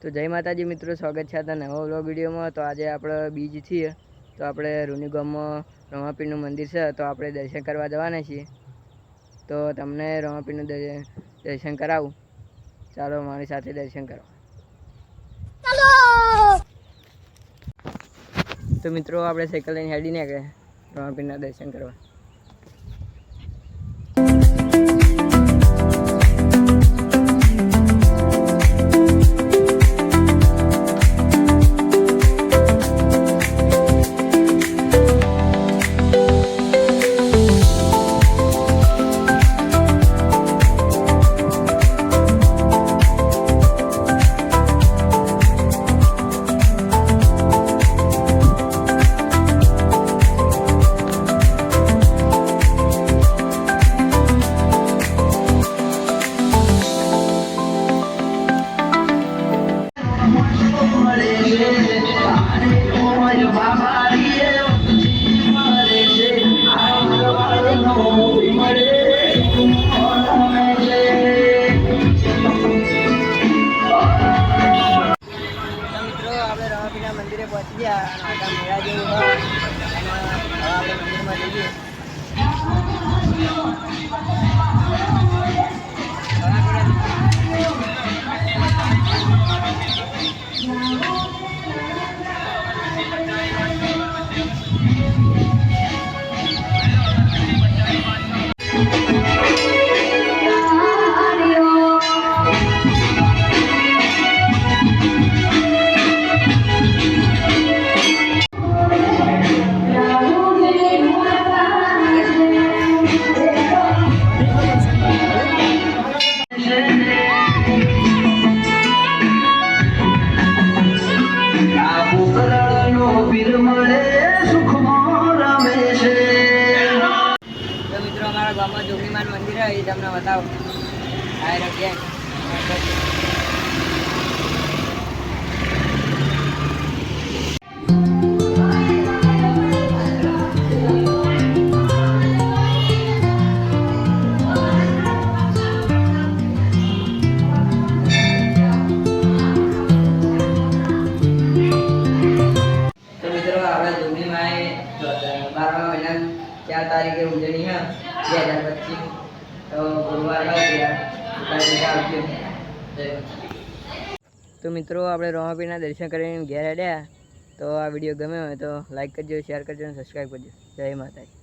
તો જય માતાજી મિત્રો સ્વાગત છે આ નવા વ્લોગ વિડીયોમાં. તો આજે આપણે બીજ છીએ. તો આપણે રૂની ગામમાં રમાપીરનું મંદિર છે. તો આપણે દર્શન કરવા જવાના છીએ. તો તમને રમાપીરનું દર્શન કરાવું. ચાલો મારી સાથે દર્શન કરો. તો મિત્રો આપણે સાયકલ લઈને હેડી ને રમાપીરના દર્શન કરવા. મંદિરે પહોંચી ગયા અને આખા મેળા જેવું હોય. ગામમાં જોગીમાન મંદિર એ તમને બતાવો. આ રહ્યા તારીખે ઉજવણી છે બે હજાર પચીસ. તો ગુરુવાર આવજો તો મિત્રો, આપણે રોમાપીના દર્શન કરીને ઘેર હેડ્યા. તો આ વીડિયો ગમ્યો હોય તો લાઈક કરજો શેર કરજો અને સબસ્ક્રાઈબ કરજો. જય માતાજી.